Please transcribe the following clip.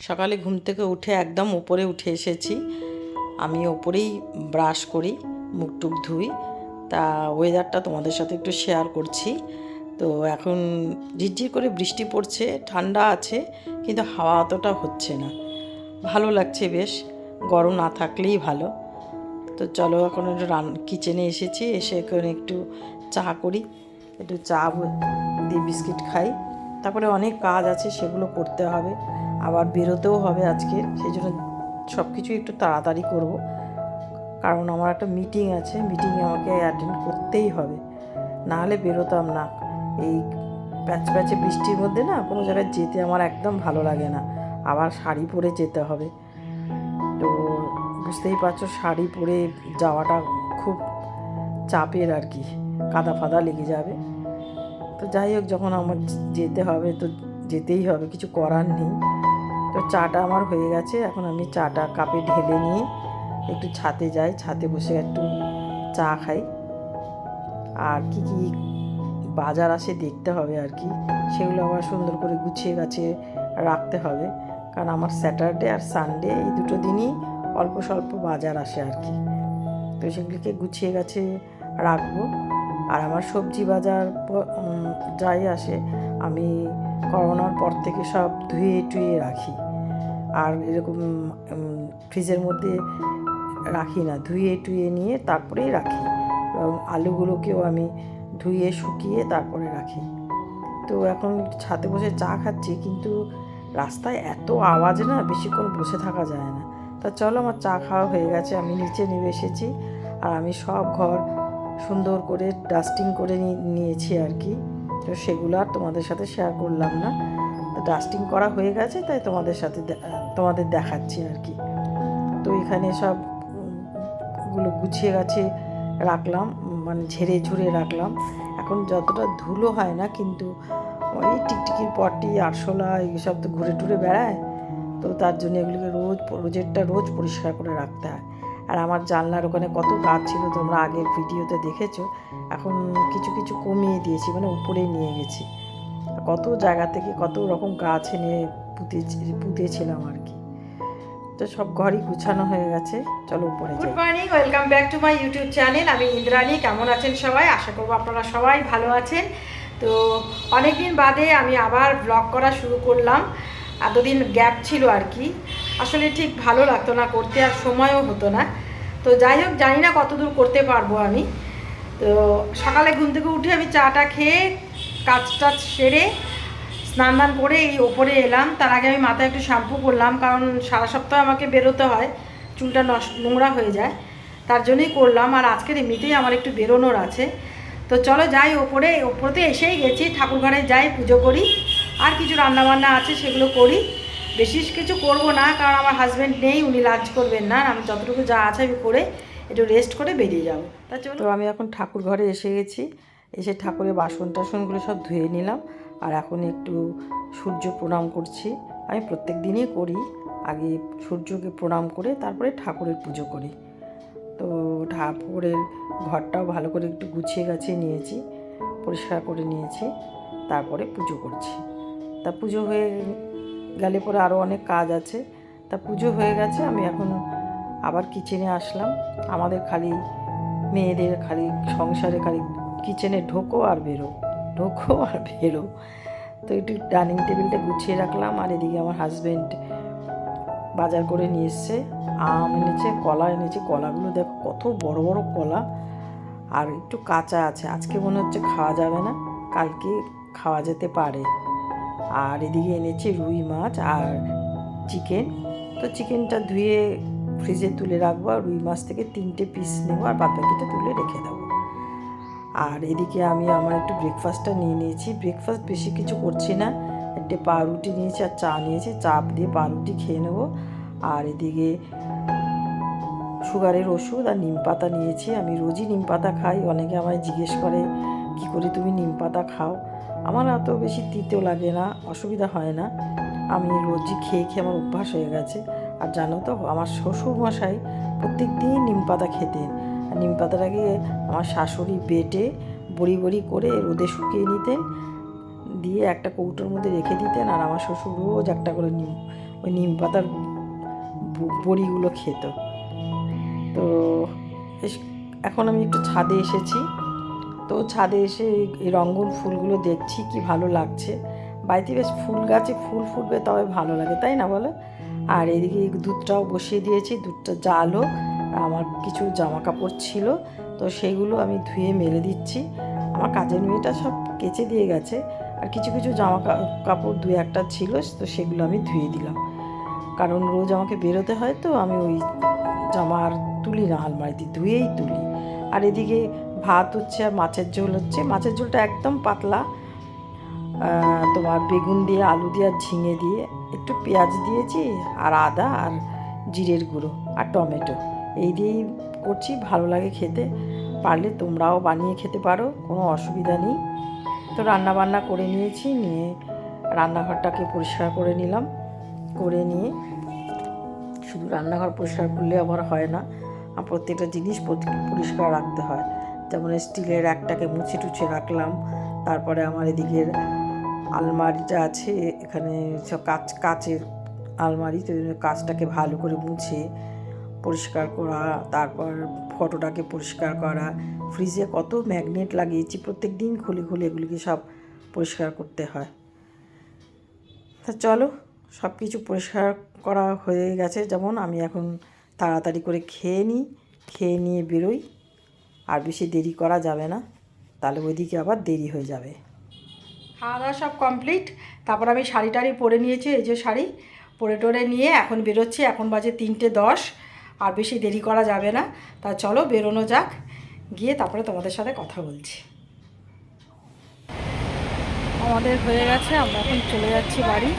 সকালে ঘুম থেকে উঠে একদম ওপরে উঠে এসেছি। আমি ওপরেই ব্রাশ করি, মুখ টুক ধুই। তা ওয়েদারটা তোমাদের সাথে একটু শেয়ার করছি। তো এখন ঝিরঝির করে বৃষ্টি পড়ছে, ঠান্ডা আছে, কিন্তু হাওয়া অতটা হচ্ছে না। ভালো লাগছে বেশ, গরম না থাকলেই ভালো। তো চলো এখন একটু রান কিচেনে এসেছি, এসে এখন একটু চা করি। একটু চা দিয়ে বিস্কিট খাই। তারপরে অনেক কাজ আছে, সেগুলো করতে হবে। আবার বেরোতেও হবে আজকে, সেই জন্য সব কিছুই একটু তাড়াতাড়ি করব। কারণ আমার একটা মিটিং আছে মিটিংয়ে আমাকে অ্যাটেন্ড করতেই হবে। না হলে বেরোতাম না। এই প্যাচ প্যাচে বৃষ্টির মধ্যে না কোনো জায়গায় যেতে আমার একদম ভালো লাগে না। আবার শাড়ি পরে যেতে হবে। তো বুঝতেই পারছ, শাড়ি পরে যাওয়াটা খুব চাপের আর কি। কাদা ফাদা লেগে যাবে। তো যাই হোক, যখন আমার যেতে হবে তো যেতেই হবে, কিছু করার নেই। তো চাটা আমার হয়ে গেছে। এখন আমি চাটা কাপে ঢেলে নিয়ে একটু ছাতে যাই। ছাতে বসে একটু চা খাই। আর কি কি বাজার আসে দেখতে হবে আর কি। সেগুলো আবার সুন্দর করে গুছিয়ে গাছে রাখতে হবে। কারণ আমার স্যাটারডে আর সানডে এই দুটো দিনই অল্প স্বল্প বাজার আসে আর কি। তো সেগুলিকে গুছিয়ে গাছে রাখব। আর আমার সবজি বাজার যাই আসে, আমি করোনার পর থেকে সব ধুয়ে টুয়ে রাখি। আর এরকম ফ্রিজের মধ্যে রাখি না, ধুয়ে টুয়ে নিয়ে তারপরেই রাখি। এবং আলুগুলোকেও আমি ধুয়ে, শুকিয়ে তারপরে রাখি। তো এখন ছাদে বসে চা খাচ্ছি, কিন্তু রাস্তায় এত আওয়াজ না, বেশিক্ষণ বসে থাকা যায় না। তা চলো আমার চা খাওয়া হয়ে গেছে, আমি নিচে নেমে এসেছি। আর আমি সব ঘর সুন্দর করে ডাস্টিং করে নিয়েছি আর কি। তো সেগুলো আর তোমাদের সাথে শেয়ার করলাম না। ডাস্টিং করা হয়ে গেছে, তাই তোমাদের সাথে তোমাদের দেখাচ্ছি আর কি। তো এখানে সবগুলো গুছিয়ে গাছে রাখলাম মানে ঝেড়ে ঝুড়ে রাখলাম। এখন যতটা ধুলো হয় না, কিন্তু ওই টিকটিকির পটি, আরশোলা, এইসব তো ঘুরে টুরে বেড়ায়। তো তার জন্য এগুলিকে রোজ, রোজেরটা রোজ পরিষ্কার করে রাখতে হয়। আর আমার জানলার ওখানে কত গাছ ছিল তোমরা আগের ভিডিওতে দেখেছ, এখন কিছু কিছু কমিয়ে দিয়েছি মানে উপরে নিয়ে গেছি। কত জায়গা থেকে কত রকম গাছ এনে পুঁতে পুঁতেছিলাম আর কি। তো সব ঘরই গুছানো হয়ে গেছে, চলো উপরে good morning welcome back to my YouTube channel আমি ইন্দ্রাণী, কেমন আছেন সবাই? আশা করব আপনারা সবাই ভালো আছেন। তো অনেক দিন বাদে আমি আবার ব্লগ করা শুরু করলাম। এতদিন গ্যাপ ছিল আর কি। আসলে ঠিক ভালো লাগতো না, করতে আর সময়ও হতো না। তো যাই হোক, জানি না কতদূর করতে পারব আমি। তো সকালে ঘুম থেকে উঠে আমি চাটা খেয়ে কাজ টাজ সেরে স্নান দান করে এই ওপরে এলাম। তার আগে আমি মাথায় একটু শ্যাম্পু করলাম, কারণ সারা সপ্তাহ আমাকে বেরোতে হয়, চুলটা নোংরা হয়ে যায়। তার জন্যই করলাম, আর আজকের এমনিতেই আমার একটু বেরোনোর আছে। তো চলো যাই ওপরে ওপরে এসেই গেছি ঠাকুর ঘরে যাই পুজো করি। আর কিছু রান্নাবান্না আছে সেগুলো করি। বেশি কিছু করব না, কারণ আমার হাজব্যান্ড নেই, উনি লাঞ্চ করবেন না আমি যতটুকু যা আছে আমি করে একটু রেস্ট করে বেরিয়ে যাব। তা আমি এখন ঠাকুর ঘরে এসে গেছি, এসে ঠাকুরের বাসন টাসনগুলো সব ধুয়ে নিলাম, আর এখন একটু সূর্য প্রণাম করছি। আমি প্রত্যেক দিনই করি, আগে সূর্যকে প্রণাম করে তারপরে ঠাকুরের পুজো করি। তো ঠাকুরের ঘরটাও ভালো করে একটু গুছিয়ে গাছিয়ে নিয়েছি, পরিষ্কার করে নিয়েছি, তারপরে পুজো করছি। তা পুজো হয়ে গেলে পরে আরও অনেক কাজ আছে। তা পুজো হয়ে গেছে, আমি এখন আবার কিচেনে আসলাম। আমাদের খালি মেয়েদের খালি সংসারে খালি কিচেনে ঢোকো আর বেরো, ঢোকো আর বেরো। তো একটু ডাইনিং টেবিলটা গুছিয়ে রাখলাম আর এদিকে আমার হাজব্যান্ড বাজার করে নিয়ে এসছে। আম এনেছে, কলা এনেছে, কলাগুলো দেখো কত বড় বড় কলা। আর একটু কাঁচা আছে, আজকে মনে হচ্ছে খাওয়া যাবে না, কালকে খাওয়া যেতে পারে। আর এদিকে এনেছে রুই মাছ আর চিকেন। তো চিকেনটা ধুয়ে ফ্রিজে তুলে রাখব আর রুই মাছ থেকে তিনটে পিস নেব আর বাদ বাকিটা তুলে রেখে দেবো। আর এদিকে আমি আমার একটু ব্রেকফাস্টটা নিয়ে নিয়েছি। ব্রেকফাস্ট বেশি কিছু করছি না। একটা পাউরুটি নিয়েছি আর চা নিয়েছি। চাপ দিয়ে পাউরুটি খেয়ে নেব। আর এদিকে সুগারের ওষুধ আর নিম পাতা নিয়েছি। আমি রোজই নিম পাতা খাই। অনেকে আমায় জিজ্ঞেস করে কি করে তুমি নিম পাতা খাও? আমার অত বেশি তিতো লাগে না, অসুবিধা হয় না। আমি রোজই খেয়ে খেয়ে আমার অভ্যাস হয়ে গেছে। আর জানো তো, আমার শ্বশুর মশাই প্রত্যেক দিন নিম পাতা খেতেন। আর নিম পাতাটাকে আমার শাশুড়ি বেটে বড়ি বড়ি করে রোদে শুকিয়ে নিতেন। দিয়ে একটা কৌটোর মধ্যে রেখে দিতেন আর আমার শ্বশুর রোজ একটা করে নিম, ওই নিম পাতার বড়িগুলো খেত। তো এখন আমি একটু ছাদে এসেছি। তো ছাদে এসে এই- রঙ্গন ফুলগুলো দেখছি, কি ভালো লাগছে। বাড়িতে বেশ ফুল গাছে ফুল ফুটবে, তবে ভালো লাগে, তাই না বলো? আর এদিকে দুধটাও বসিয়ে দিয়েছি, দুধটা জাল হোক, আমার কিছু জামা কাপড় ছিল, তো সেইগুলো আমি ধুয়ে মেলে দিচ্ছি। আমার কাজের মেয়েটা সব কেচে দিয়ে গেছে, আর কিছু কিছু জামা কাপড় দু একটা ছিল, তো সেগুলো আমি ধুয়ে দিলাম। কারণ রোজ আমাকে বেরোতে হয় তো, আমি ওই জামা আর তুলি না, আলমারিতে ধুয়েই তুলি। আর এদিকে ভাত হচ্ছে আর মাছের ঝোল হচ্ছে। মাছের ঝোলটা একদম পাতলা। তোমার বেগুন দিয়ে, আলু দিয়ে আর ঝিঙে দিয়ে একটু পেঁয়াজ দিয়েছি আর আদা আর জিরের গুঁড়ো আর টমেটো। এই দিয়েই করছি, ভালো লাগে খেতে। পারলে তোমরাও বানিয়ে খেতে পারো, কোনো অসুবিধা নেই। তো রান্না বান্না করে নিয়েছি, নিয়ে রান্নাঘরটাকে পরিষ্কার করে নিলাম। করে নিয়ে শুধু রান্নাঘর পরিষ্কার করলে আবার হয় না প্রত্যেকটা জিনিস পরি- পরিষ্কার রাখতে হয়। যেমন স্টিলের একটাকে মুছে টুছে রাখলাম। তারপরে আমার এদিকের আলমারিটা আছে, এখানে সব কাচ, কাচের আলমারি। তো কাচটাকে ভালো করে মুছে পরিষ্কার করা, তারপর ফটোটাকে পরিষ্কার করা। ফ্রিজে কত ম্যাগনেট লাগিয়েছি, প্রত্যেক দিন খুলে খুলে এগুলিকে সব পরিষ্কার করতে হয়। তা চলো সব কিছু পরিষ্কার করা হয়ে গেছে। যেমন আমি এখন তাড়াতাড়ি করে খেয়ে নিই, খেয়ে নিয়ে বেরোই। আর বেশি দেরি করা যাবে না। তাহলে ওইদিকে আবার দেরি হয়ে যাবে। খাওয়া দাওয়া সব কমপ্লিট তারপর আমি শাড়ি টাড়ি পরে নিয়েছি, এই যে শাড়ি। পরে টরে নিয়ে এখন বেরোচ্ছি, এখন বাজে তিনটে দশ। আর বেশি দেরি করা যাবে না। তা চলো বেরোনো যাক। গিয়ে তারপরে তোমাদের সাথে কথা বলছি। আমাদের হয়ে গেছে, আমরা এখন চলে যাচ্ছি বাড়ি।